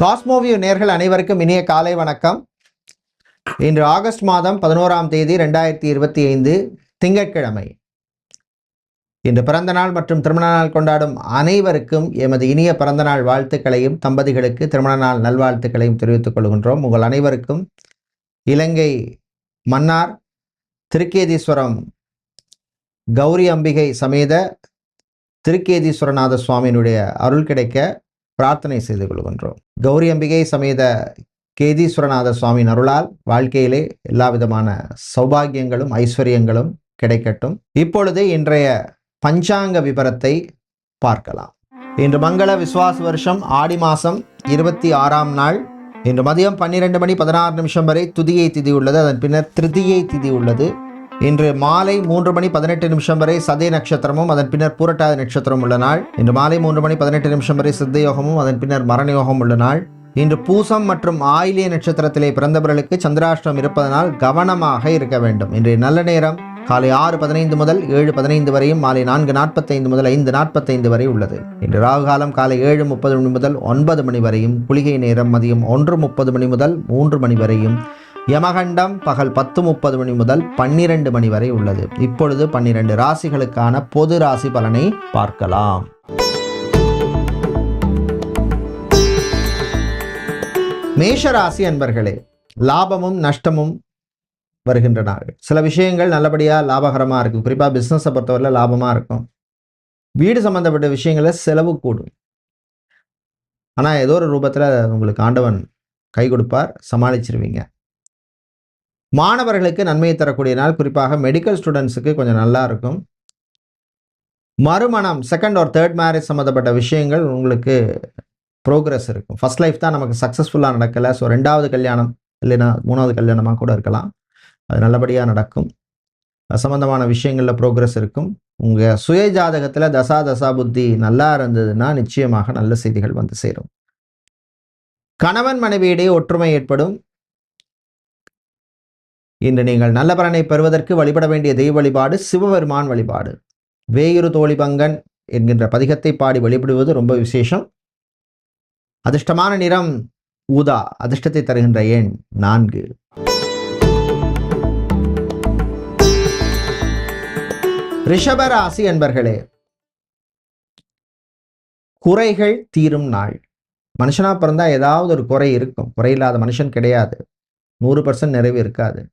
Cosmoview நேர்கள் அனைவருக்கும் இனிய காலை வணக்கம். இன்று ஆகஸ்ட் மாதம் பதினோராம் தேதி ரெண்டாயிரத்தி இருபத்தி ஐந்து திங்கட்கிழமை. இன்று பிறந்த நாள் மற்றும் திருமண நாள் கொண்டாடும் அனைவருக்கும் எமது இனிய பிறந்த நாள் வாழ்த்துக்களையும் தம்பதிகளுக்கு திருமண நாள் நல்வாழ்த்துக்களையும் தெரிவித்துக் கொள்கின்றோம். உங்கள் அனைவருக்கும் இலங்கை மன்னார் திருக்கேதீஸ்வரம் கௌரி அம்பிகை சமேத திருக்கேதீஸ்வரநாத சுவாமியினுடைய அருள் கிடைக்க பிரார்த்தனை செய்து கொள்கின்றோம். கௌரி அம்பிகை சமேத கேதீஸ்வரநாத சுவாமி அருளால் வாழ்க்கையிலே எல்லா விதமான சௌபாகியங்களும் ஐஸ்வர்யங்களும் கிடைக்கட்டும். இப்பொழுது இன்றைய பஞ்சாங்க விபரத்தை பார்க்கலாம். இன்று மங்கள விஸ்வாச வருஷம் ஆடி மாதம் இருபத்தி ஆறாம் நாள். இன்று மதியம் பன்னிரெண்டு மணி பதினாறு நிமிஷம் வரை துதியை திதி உள்ளது. அதன் பின்னர் திருதியை திதி உள்ளது. இன்று மாலை மூன்று மணி பதினெட்டு நிமிஷம் வரை சதய நட்சத்திரமும் அதன் பின்னர் பூரட்டாதி நட்சத்திரம் உள்ள நாள். இன்று மாலை மூன்று மணி பதினெட்டு நிமிஷம் வரை சித்த யோகமும் அதன் பின்னர் மரண யோகம் உள்ள நாள். இன்று பூசம் மற்றும் ஆயிலிய நட்சத்திரத்திலே பிறந்தவர்களுக்கு சந்திராஷ்டிரம் இருப்பதனால் கவனமாக இருக்க வேண்டும். இன்றைய நல்ல நேரம் காலை ஆறு பதினைந்து முதல் ஏழு பதினைந்து வரையும் மாலை நான்கு நாற்பத்தைந்து முதல் ஐந்து நாற்பத்தைந்து வரை உள்ளது. இன்று ராகு காலம் காலை ஏழு முப்பது மணி முதல் ஒன்பது மணி வரையும் குளிகை நேரம் மதியம் ஒன்று முப்பது மணி முதல் மூன்று மணி வரையும் யமகண்டம் பகல் பத்து முப்பது மணி முதல் பன்னிரண்டு மணி வரை உள்ளது. இப்பொழுது பன்னிரண்டு ராசிகளுக்கான பொது ராசி பலனை பார்க்கலாம். மேஷ ராசி அன்பர்களே லாபமும் நஷ்டமும் வருகின்ற நாள் சில விஷயங்கள் நல்லபடியாக லாபகரமாக இருக்கும். குறிப்பாக பிஸ்னஸை பொறுத்தவரையில் லாபமாக இருக்கும். வீடு சம்மந்தப்பட்ட விஷயங்களில் செலவு கூடும். ஆனால் ஏதோ ஒரு ரூபத்தில் உங்களுக்கு ஆண்டவன் கை கொடுப்பார் சமாளிச்சிருவீங்க. மாணவர்களுக்கு நன்மையை தரக்கூடிய நாள். குறிப்பாக மெடிக்கல் ஸ்டூடெண்ட்ஸுக்கு கொஞ்சம் நல்லா இருக்கும். மறுமணம் செகண்ட் ஒரு தேர்ட் மேரேஜ் சம்மந்தப்பட்ட விஷயங்கள் உங்களுக்கு ப்ரோக்ரஸ் இருக்கும். ஃபர்ஸ்ட் லைஃப் தான் நமக்கு சக்ஸஸ்ஃபுல்லாக நடக்கலை. ஸோ ரெண்டாவது கல்யாணம் இல்லைன்னா மூணாவது கல்யாணமாக கூட இருக்கலாம். அது நல்லபடியாக நடக்கும். சம்மந்தமான விஷயங்களில் ப்ரோக்ரஸ் இருக்கும். உங்கள் சுய ஜாதகத்தில் தசா தசா புத்தி நல்லா இருந்ததுன்னா நிச்சயமாக நல்ல செய்திகள் வந்து சேரும். கணவன் மனைவியிடையே ஒற்றுமை ஏற்படும். இன்று நீங்கள் நல்ல பலனை பெறுவதற்கு வழிபட வேண்டிய தெய்வ வழிபாடு சிவபெருமான் வழிபாடு. வேயுறு தோழிபங்கன் என்கின்ற பதிகத்தை பாடி வழிபடுவது ரொம்ப விசேஷம். அதிர்ஷ்டமான நிறம் ஊதா அதிர்ஷ்டத்தை தருகின்ற எண் நான்கு. ரிஷபராசி என்பர்களே குறைகள் தீரும் நாள். மனுஷனா பிறந்தா ஏதாவது ஒரு குறை இருக்கும். குறையில்லாத மனுஷன் கிடையாது. நூறு பர்சன்ட் நிறைவு இருக்காது.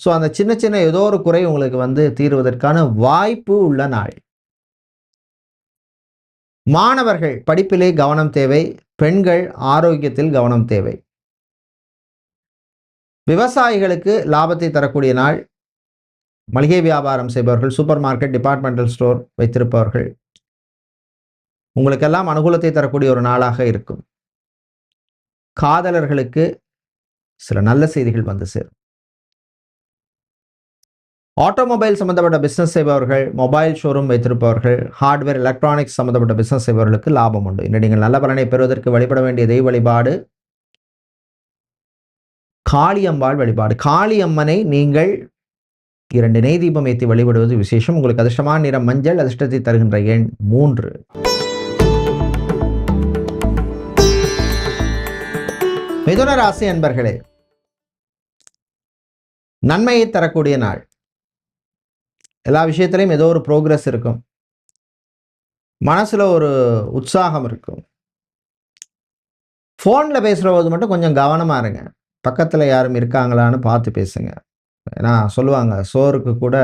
ஸோ அந்த சின்ன சின்ன ஏதோ ஒரு குறை உங்களுக்கு வந்து தீர்வதற்கான வாய்ப்பு உள்ள நாள். மாணவர்கள் படிப்பிலே கவனம் தேவை பெண்கள் ஆரோக்கியத்தில் கவனம் தேவை. விவசாயிகளுக்கு லாபத்தை தரக்கூடிய நாள். மளிகை வியாபாரம் செய்பவர்கள் சூப்பர் மார்க்கெட் டிபார்ட்மெண்டல் ஸ்டோர் வைத்திருப்பவர்கள். உங்களுக்கெல்லாம் அனுகூலத்தை தரக்கூடிய ஒரு நாளாக இருக்கும். காதலர்களுக்கு சில நல்ல செய்திகள் வந்து சேரும். ஆட்டோமொபைல் சம்மந்தப்பட்ட பிஸ்னஸ் செய்பவர்கள் மொபைல் ஷோரூம் வைத்திருப்பவர்கள் ஹார்ட்வேர் எலக்ட்ரானிக்ஸ் சம்மந்தப்பட்ட பிஸ்னஸ் செய்பவர்களுக்கு லாபம் உண்டு. இன்று நீங்கள் நல்ல பலனை பெறுவதற்கு வழிபட வேண்டிய தெய்வ வழிபாடு காளியம்பாள் வழிபாடு. காளியம்மனை நீங்கள் இரண்டு நெய் தீபம் ஏற்றி வழிபடுவது விசேஷம். உங்களுக்கு அதிர்ஷ்டமான நிறம் மஞ்சள் அதிர்ஷ்டத்தை தருகின்ற எண் மூன்று. மிதுன ராசி அன்பர்களே நன்மையை தரக்கூடிய நாள். எல்லா விஷயத்துலையும் ஏதோ ஒரு ப்ரோக்ரஸ் இருக்கும். மனசில் ஒரு உற்சாகம் இருக்கும். ஃபோனில் பேசுகிற போது மட்டும் கொஞ்சம் கவனமாக இருங்க. பக்கத்தில் யாரும் இருக்காங்களான்னு பார்த்து பேசுங்க. ஏன்னா சொல்லுவாங்க சோறுக்கு கூட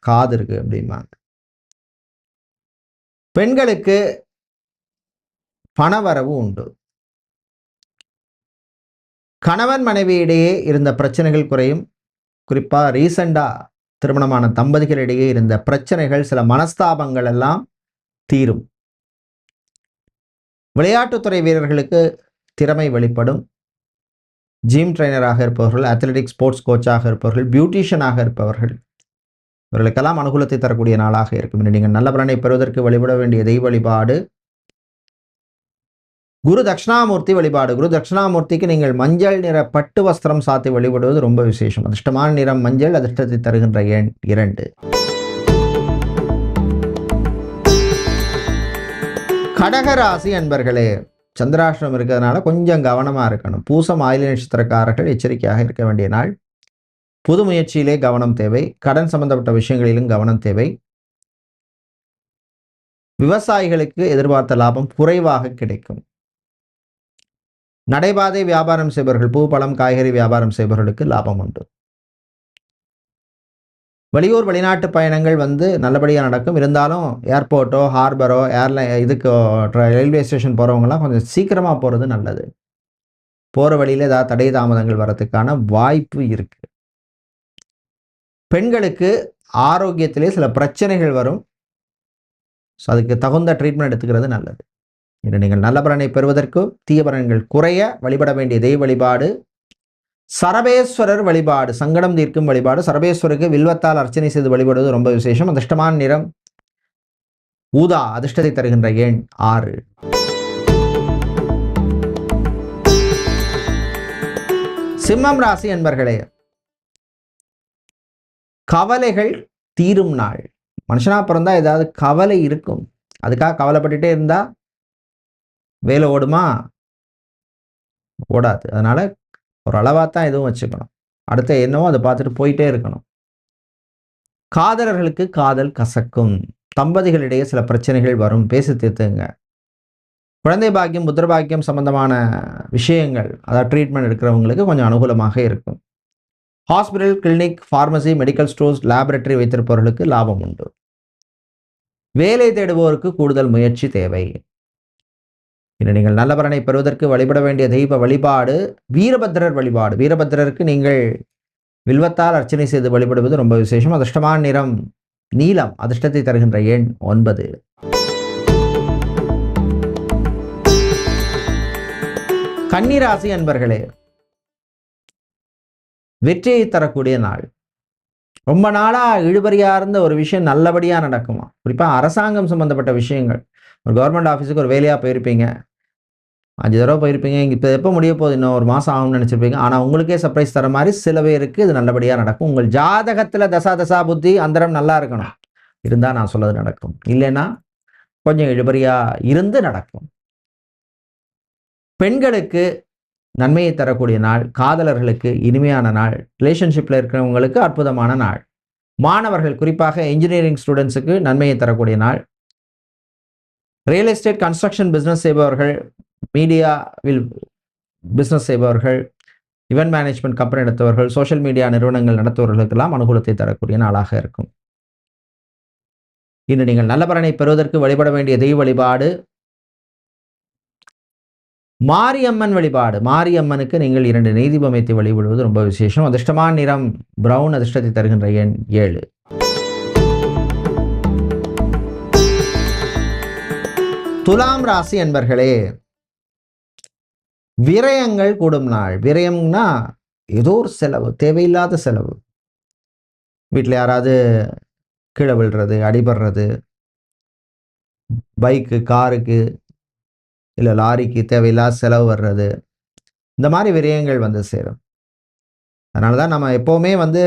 காது இருக்கு அப்படிம்பாங்க. பெண்களுக்கு பணவரவு உண்டு. கணவன் மனைவியிடையே இருந்த பிரச்சனைகள் குறையும். குறிப்பாக ரீசண்டாக திருமணமான தம்பதிகளிடையே இருந்த பிரச்சனைகள் சில மனஸ்தாபங்கள் எல்லாம் தீரும். விளையாட்டுத்துறை வீரர்களுக்கு திறமை வெளிப்படும். ஜிம் ட்ரைனராக இருப்பவர்கள் அத்லெட்டிக் ஸ்போர்ட்ஸ் கோச்சாக இருப்பவர்கள் பியூட்டிஷியனாக இருப்பவர்கள் இவர்களுக்கெல்லாம் அனுகூலத்தை தரக்கூடிய நாளாக இருக்கும். நீங்கள் நல்ல பலனை பெறுவதற்கு வழிபட வேண்டிய தெய்வ வழிபாடு குரு தட்சிணாமூர்த்தி வழிபாடு. குரு தட்சிணாமூர்த்திக்கு நீங்கள் மஞ்சள் நிற பட்டு வஸ்திரம் சாத்தி வழிபடுவது ரொம்ப விசேஷம். அதிர்ஷ்டமான நிறம் மஞ்சள் அதிர்ஷ்டத்தை தருகின்ற எண் இரண்டு. கடகராசி அன்பர்களே சந்திராஷ்டிரம் இருக்கிறதுனால கொஞ்சம் கவனமாக இருக்கணும். பூசம் ஆயுள நட்சத்திரக்காரர்கள் எச்சரிக்கையாக இருக்க வேண்டிய நாள். புது முயற்சியிலே கவனம் தேவை. கடன் சம்பந்தப்பட்ட விஷயங்களிலும் கவனம் தேவை. விவசாயிகளுக்கு எதிர்பார்த்த லாபம் குறைவாக கிடைக்கும். நடைபாதை வியாபாரம் செய்பவர்கள் பூ பழம் காய்கறி வியாபாரம் செய்பவர்களுக்கு லாபம் உண்டு. வெளியூர் வெளிநாட்டு பயணங்கள் வந்து நல்லபடியாக நடக்கும். இருந்தாலும் ஏர்போர்ட்டோ ஹார்பரோ ஏர்லைன் இதுக்கு ரயில்வே ஸ்டேஷன் போகிறவங்கலாம் கொஞ்சம் சீக்கிரமாக போகிறது நல்லது. போகிற வழியில் ஏதாவது தடை தாமதங்கள் வரதுக்கான வாய்ப்பு இருக்குது பெண்களுக்கு ஆரோக்கியத்திலே சில பிரச்சனைகள் வரும். ஸோ அதுக்கு தகுந்த ட்ரீட்மெண்ட் எடுத்துக்கிறது நல்லது. இன்று நீங்கள் நல்ல பலனை பெறுவதற்கு தீய பலன்கள் குறைய வழிபட வேண்டிய தெய்வ வழிபாடு சரபேஸ்வரர் வழிபாடு சங்கடம் தீர்க்கும் வழிபாடு சரபேஸ்வருக்கு வில்வத்தால் அர்ச்சனை செய்து வழிபடுவது ரொம்ப விசேஷம். அதிர்ஷ்டமான நிறம் ஊதா அதிர்ஷ்டத்தை தருகின்ற எண் ஆறு. சிம்மம் ராசி என்பர்களே கவலைகள் தீரும் நாள். மனுஷனா பிறந்தா ஏதாவது கவலை இருக்கும். அதுக்காக கவலைப்பட்டுட்டே இருந்தால் வேலை ஓடுமா? ஓடாது. அதனால் ஒரு அளவாக தான் எதுவும் வச்சுக்கணும். அடுத்த என்னவோ அதை பார்த்துட்டு போயிட்டே இருக்கணும். காதலர்களுக்கு காதல் கசக்கும். தம்பதிகளிடையே சில பிரச்சனைகள் வரும். பேசி தீர்த்துங்க. குழந்தை பாக்கியம் புத்திர பாக்கியம் சம்பந்தமான விஷயங்கள் அதாவது ட்ரீட்மெண்ட் எடுக்கிறவங்களுக்கு கொஞ்சம் அனுகூலமாக இருக்கும். Hospital clinic pharmacy medical stores laboratory வைத்திருப்பவர்களுக்கு லாபம் உண்டு. வேலை தேடுபவருக்கு கூடுதல் முயற்சி தேவை. இன்று நீங்கள் நல்லபலனை பெறுவதற்கு வழிபட வேண்டிய தெய்வ வழிபாடு வீரபத்திரர் வழிபாடு. வீரபத்திரருக்கு நீங்கள் வில்வத்தால் அர்ச்சனை செய்து வழிபடுவது ரொம்ப விசேஷம். அதிர்ஷ்டமான நிறம் நீலம். அதிர்ஷ்டத்தை தருகின்ற எண் ஒன்பது. கன்னிராசி அன்பர்களே வெற்றியை தரக்கூடிய நாள். ரொம்ப நாளாக இழுபறியாக இருந்த ஒரு விஷயம் நல்லபடியாக நடக்குமா? குறிப்பாக அரசாங்கம் சம்மந்தப்பட்ட விஷயங்கள். ஒரு கவர்மெண்ட் ஆஃபீஸுக்கு ஒரு வேலையாக போயிருப்பீங்க. அஞ்சு தடவை போயிருப்பீங்க. இப்போ எப்போ முடிய போகுது? இன்னும் ஒரு மாதம் ஆகும்னு நினச்சிருப்பீங்க. ஆனால் உங்களுக்கே சர்ப்ரைஸ் தர மாதிரி சில பேருக்கு இது நல்லபடியாக நடக்கும். உங்கள் ஜாதகத்தில் தசா தசா புத்தி அந்தரம் நல்லா இருக்கணும். இருந்தால் நான் சொல்லது நடக்கும். இல்லைன்னா கொஞ்சம் இழுபறியாக இருந்து நடக்கும். பெண்களுக்கு நன்மையை தரக்கூடிய நாள் காதலர்களுக்கு இனிமையான நாள் ரிலேஷன்ஷிப்பில் இருக்கிறவங்களுக்கு அற்புதமான நாள். மாணவர்கள் குறிப்பாக இன்ஜினியரிங் ஸ்டூடெண்ட்ஸுக்கு நன்மையை தரக்கூடிய நாள். ரியல் எஸ்டேட் கன்ஸ்ட்ரக்ஷன் பிஸ்னஸ் செய்பவர்கள் மீடியாவில் பிஸ்னஸ் செய்பவர்கள் இவெண்ட் மேனேஜ்மெண்ட் கம்பெனி நடத்துவர்கள் சோஷியல் மீடியா நிறுவனங்கள் நடத்துவர்களுக்கெல்லாம் அனுகூலத்தை தரக்கூடிய நாளாக இருக்கும். இன்று நீங்கள் நல்ல பலனை பெறுவதற்கு வழிபட வேண்டிய தெய்வ வழிபாடு மாரியம்மன் வழிபாடு. மாரியம்மனுக்கு நீங்கள் இரண்டு நெய்தீபம் வைத்து வழிபடுவது ரொம்ப விசேஷம். அதிர்ஷ்டமான நிறம் பிரவுன் அதிர்ஷ்டத்தை தருகின்ற எண் ஏழு. துலாம் ராசி என்பர்களே விரயங்கள் கூடும் நாள். விரயம்னா ஏதோ ஒரு செலவு தேவையில்லாத செலவு. வீட்டில் யாராவது கீழே விழுறது அடிபடுறது பைக்கு காருக்கு இல்லை லாரிக்கு தேவையில்லாத செலவு வர்றது இந்த மாதிரி விரயங்கள் வந்து சேரும். அதனால தான் நம்ம எப்போவுமே வந்து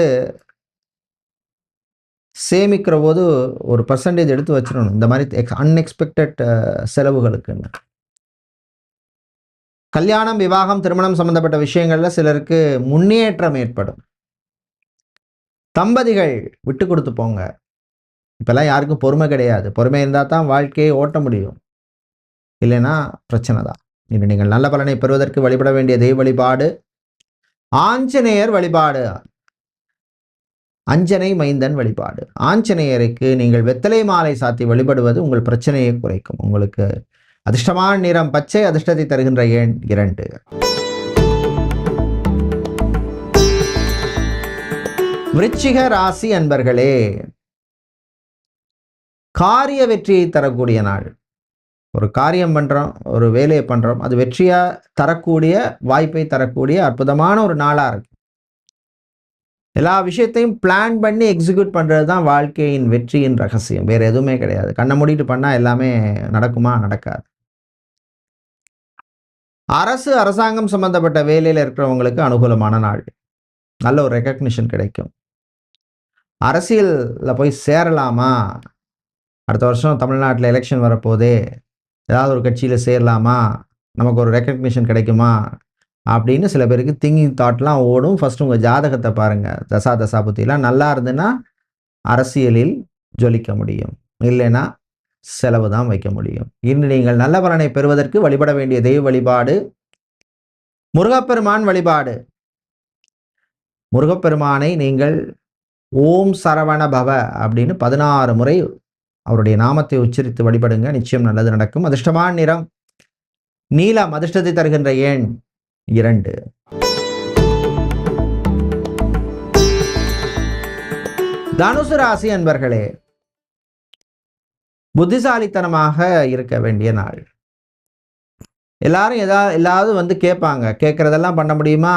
சேமிக்கிற போது ஒரு பர்சன்டேஜ் எடுத்து வச்சிடணும். இந்த மாதிரி அன்எக்ஸ்பெக்டட் செலவுகளுக்குன்னு. கல்யாணம் விவாகம் திருமணம் சம்பந்தப்பட்ட விஷயங்கள்ல சிலருக்கு முன்னேற்றம் ஏற்படும். தம்பதிகள் விட்டு கொடுத்து போங்க. இப்பெல்லாம் யாருக்கும் பொறுமை கிடையாது. பொறுமை இருந்தால் தான் வாழ்க்கையை ஓட்ட முடியும். இல்லைன்னா பிரச்சனை தான். இன்று நீங்கள் நல்ல பலனை பெறுவதற்கு வழிபட வேண்டிய தெய்வ வழிபாடு ஆஞ்சநேயர் வழிபாடு அஞ்சனை மைந்தன் வழிபாடு. ஆஞ்சநேயருக்கு நீங்கள் வெத்தலை மாலை சாத்தி வழிபடுவது உங்கள் பிரச்சனையை குறைக்கும். உங்களுக்கு அதிர்ஷ்டமான நிறம் பச்சை அதிர்ஷ்டத்தை தருகின்ற எண் இரண்டு. விருச்சிக ராசி அன்பர்களே காரிய வெற்றியை தரக்கூடிய நாள். ஒரு காரியம் பண்ணுறோம் ஒரு வேலையை பண்ணுறோம் அது வெற்றியாக தரக்கூடிய வாய்ப்பை தரக்கூடிய அற்புதமான ஒரு நாளாக இருக்கு. எல்லா விஷயத்தையும் பிளான் பண்ணி எக்ஸிக்யூட் பண்ணுறது தான் வாழ்க்கையின் வெற்றியின் ரகசியம். வேறு எதுவுமே கிடையாது. கண்ணை மூடிட்டு பண்ணால் எல்லாமே நடக்குமா நடக்காது. அரசு அரசாங்கம் சம்பந்தப்பட்ட வேலையில் இருக்கிறவங்களுக்கு அனுகூலமான நாள். நல்ல ஒரு ரெக்கக்னிஷன் கிடைக்கும். அரசியலில் போய் சேரலாமா? அடுத்த வருஷம் தமிழ்நாட்டில் எலெக்ஷன் வரப்போதே ஏதாவது ஒரு கட்சியில் சேரலாமா? நமக்கு ஒரு ரெக்கக்னிஷன் கிடைக்குமா? அப்படின்னு சில பேருக்கு திங்கிங் தாட்லாம் ஓடும். ஃபர்ஸ்ட் உங்கள் ஜாதகத்தை பாருங்கள் தசா தசா புத்திலாம் நல்லா இருந்துன்னா அரசியலில் ஜொலிக்க முடியும். இல்லைன்னா செலவு தான் வைக்க முடியும். இன்று நீங்கள் நல்ல பலனை பெறுவதற்கு வழிபட வேண்டிய தெய்வ வழிபாடு முருகப்பெருமான் வழிபாடு. முருகப்பெருமானை நீங்கள் ஓம் சரவண பவ அப்படின்னு பதினாறு முறை அவருடைய நாமத்தை உச்சரித்து வழிபடுங்க. நிச்சயம் நல்லது நடக்கும். அதிர்ஷ்டமான நிறம் நீலம் அதிர்ஷ்டத்தை தருகின்ற எண் இரண்டு. தனுசு ராசி அன்பர்களே புத்திசாலித்தனமாக இருக்க வேண்டிய நாள். எல்லாரும் எதா எல்லாவது வந்து கேட்பாங்க. கேட்குறதெல்லாம் பண்ண முடியுமா?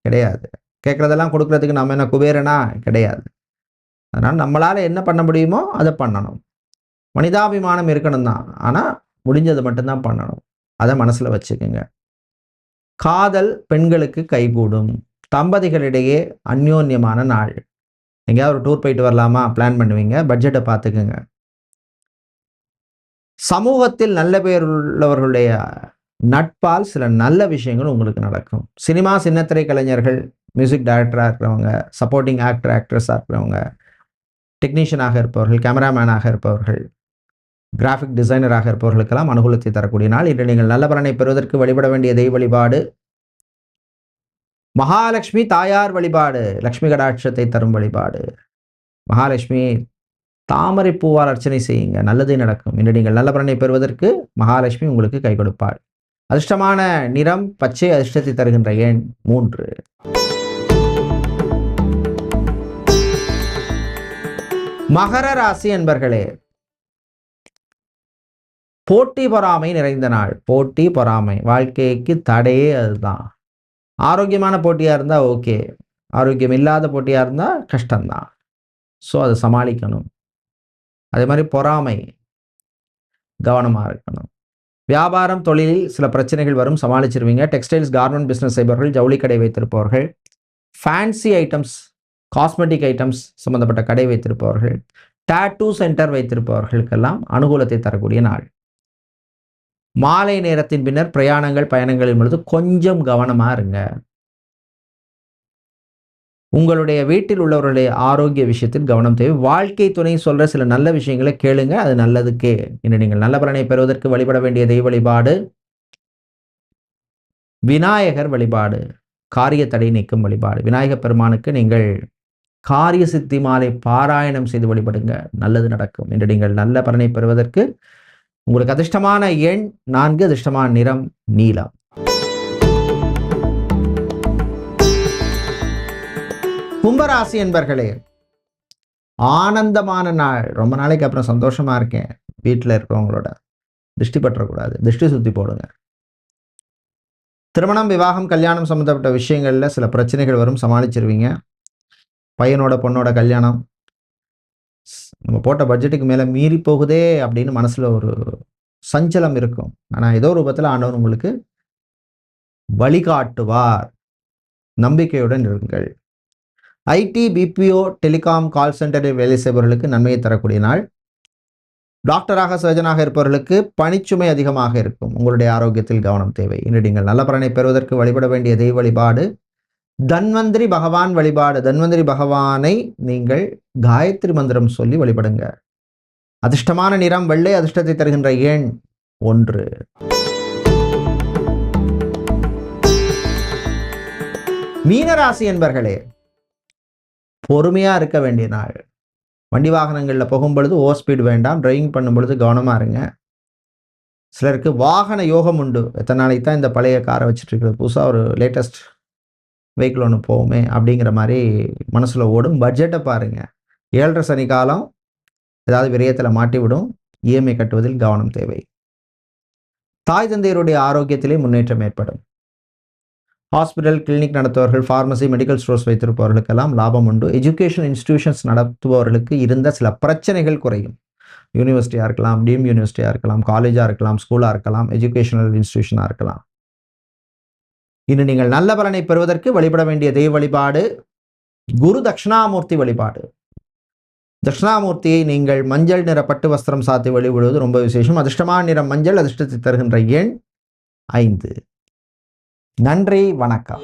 கிடையாது. கேட்குறதெல்லாம் கொடுக்கறதுக்கு நம்ம என்ன குபேரனா? கிடையாது. அதனால் நம்மளால் என்ன பண்ண முடியுமோ அதை பண்ணணும். மனிதாபிமானம் இருக்கணும் தான் ஆனால் முடிஞ்சது மட்டும்தான் பண்ணணும். அதை மனசில் வச்சுக்கோங்க. காதல் பெண்களுக்கு கைகூடும். தம்பதிகளிடையே அந்யோன்யமான நாள். எங்கேயாவது ஒரு டூர் போயிட்டு வரலாமா? பிளான் பண்ணுவீங்க. பட்ஜெட்டை பார்த்துக்குங்க. சமூகத்தில் நல்ல பேர் உள்ளவர்களுடைய நட்பால் சில நல்ல விஷயங்கள் உங்களுக்கு நடக்கும். சினிமா சின்னத்திரை கலைஞர்கள் மியூசிக் டைரக்டராக இருக்கிறவங்க சப்போர்ட்டிங் ஆக்டர் ஆக்ட்ரஸாக இருக்கிறவங்க டெக்னீஷியனாக இருப்பவர்கள் கேமராமேனாக இருப்பவர்கள் கிராஃபிக் டிசைனராக இருப்பவர்களுக்கெல்லாம் அனுகூலத்தை தரக்கூடிய நாள் இன்று. நீங்கள் நல்ல பலனை பெறுவதற்கு வழிபட வேண்டிய தெய்வ வழிபாடு மகாலட்சுமி தாயார் வழிபாடு லக்ஷ்மி கடாட்சத்தை தரும் வழிபாடு மகாலட்சுமி தாமரை பூவால் அர்ச்சனை செய்யுங்க. நல்லதே நடக்கும். இன்று நீங்கள் நல்ல பலனை பெறுவதற்கு மகாலட்சுமி உங்களுக்கு கை கொடுப்பாள். அதிர்ஷ்டமான நிறம் பச்சை அதிர்ஷ்டத்தை தருகின்ற எண் மூன்று. மகர ராசி என்பர்களே போட்டி பொறாமை நிறைந்த நாள். போட்டி பொறாமை. வாழ்க்கைக்கு தடையே அதுதான். ஆரோக்கியமான போட்டியாக இருந்தால் ஓகே. ஆரோக்கியம் இல்லாத போட்டியாக இருந்தால் கஷ்டம்தான். ஸோ அதை சமாளிக்கணும். அதே மாதிரி பொறாமை கவனமாக இருக்கணும். வியாபாரம் தொழிலில் சில பிரச்சனைகள் வரும் சமாளிச்சிருவீங்க. டெக்ஸ்டைல்ஸ் கார்மெண்ட் பிஸ்னஸ் செய்பவர்கள் ஜவுளி கடை வைத்திருப்பவர்கள் ஃபேன்சி ஐட்டம்ஸ் காஸ்மெட்டிக் ஐட்டம்ஸ் சம்மந்தப்பட்ட கடை வைத்திருப்பவர்கள் டாட்டூ சென்டர் வைத்திருப்பவர்களுக்கெல்லாம் அனுகூலத்தை தரக்கூடிய நாள். மாலை நேரத்தின் பின்னர் பிரயாணங்கள் பயணங்களின் பொழுது கொஞ்சம் கவனமாக இருங்க. உங்களுடைய வீட்டில் உள்ளவர்களுடைய ஆரோக்கிய விஷயத்தில் கவனம் தேவை. வாழ்க்கை துணை சொல்கிற சில நல்ல விஷயங்களை கேளுங்க. அது நல்லதுக்கே. இன்று நீங்கள் நல்ல பலனை பெறுவதற்கு வழிபட வேண்டிய தெய்வ வழிபாடு. விநாயகர் வழிபாடு. காரிய தடை நீக்கும் வழிபாடு. விநாயகர் பெருமானுக்கு நீங்கள் காரிய சித்தி மாலை பாராயணம் செய்து வழிபடுங்க. நல்லது நடக்கும். இன்று நீங்கள் நல்ல பலனை பெறுவதற்கு உங்களுக்கு அதிர்ஷ்டமான எண் நான்கு அதிர்ஷ்டமான நிறம் நீலம். கும்பராசி என்பர்களே ஆனந்தமான நாள். ரொம்ப நாளைக்கு அப்புறம் சந்தோஷமா இருக்கேன். வீட்டில் இருக்கிறவங்களோட திருஷ்டி பற்றக்கூடாது. திருஷ்டி சுத்தி போடுங்க. திருமணம் விவாகம் கல்யாணம் சம்மந்தப்பட்ட விஷயங்களில் சில பிரச்சனைகள் வரும். சமாளிச்சிருவீங்க. பையனோட பொண்ணோட கல்யாணம். நம்ம போட்ட பட்ஜெட்டுக்கு மேலே மீறி போகுதே அப்படின்னு மனசில் ஒரு சஞ்சலம் இருக்கும். ஆனால் ஏதோ ரூபத்தில் ஆண்டவர் உங்களுக்கு வழிகாட்டுவார். நம்பிக்கையுடன் இருங்கள். ஐடி பிபிஓ டெலிகாம் கால் சென்டரில் வேலை செய்பவர்களுக்கு நன்மையை தரக்கூடிய நாள். டாக்டராக சர்ஜனாக இருப்பவர்களுக்கு பணிச்சுமை அதிகமாக இருக்கும். உங்களுடைய ஆரோக்கியத்தில் கவனம் தேவை. இன்று நீங்கள் நல்ல பலனை பெறுவதற்கு வழிபட வேண்டிய தெய்வ வழிபாடு தன்வந்திரி பகவான் வழிபாடு. தன்வந்திரி பகவானை நீங்கள் காயத்ரி மந்திரம் சொல்லி வழிபடுங்க. அதிர்ஷ்டமான நிறம் வெள்ளை அதிர்ஷ்டத்தை தருகின்ற எண் ஒன்று. மீனராசி என்பர்களே பொறுமையாக இருக்க வேண்டிய நாள். வண்டி வாகனங்களில் போகும் பொழுது ஓவர் ஸ்பீட் வேண்டாம். டிரைவிங் பண்ணும் பொழுது கவனமாக இருங்க. சிலருக்கு வாகன யோகம் உண்டு. எத்தனை நாளைக்கு தான் இந்த பழைய காரை வச்சுட்டு புதுசாக ஒரு லேட்டஸ்ட் வெஹிக்கிள் ஒன்று போகுமே அப்படிங்கிற மாதிரி மனசில் ஓடும். பட்ஜெட்டை பாருங்கள் ஏழரை சனி காலம் ஏதாவது விரயத்தில் மாட்டி விடும். இஎம்ஐ கட்டுவதில் கவனம் தேவை. தாய் தந்தையருடைய ஆரோக்கியத்திலே முன்னேற்றம் ஏற்படும். ஹாஸ்பிட்டல் கிளினிக் நடத்துபவர்கள் ஃபார்மசி மெடிக்கல் ஸ்டோர்ஸ் வைத்திருப்பவர்களுக்கெல்லாம் லாபம் உண்டு. எஜுகேஷன் இன்ஸ்டிடியூஷன்ஸ் நடத்துபவர்களுக்கு இருந்த சில பிரச்சனைகள் குறையும். யூனிவர்சிட்டியாக இருக்கலாம் டீம் யூனிவர்சிட்டியாக இருக்கலாம் காலேஜாக இருக்கலாம் ஸ்கூலாக இருக்கலாம் எஜுகேஷனல் இன்ஸ்டிடியூஷனாக இருக்கலாம். இன்று நீங்கள் நல்ல பலனை பெறுவதற்கு வழிபட வேண்டிய தெய்வ வழிபாடு குரு தட்சிணாமூர்த்தி வழிபாடு. தட்சிணாமூர்த்தியை நீங்கள் மஞ்சள் நிற பட்டு வஸ்திரம் சாத்தி வழிபடுவது ரொம்ப விசேஷம். அதிர்ஷ்டமான நிறம் மஞ்சள் அதிர்ஷ்டத்தை தருகின்ற எண் ஐந்து. நன்றி வணக்கம்.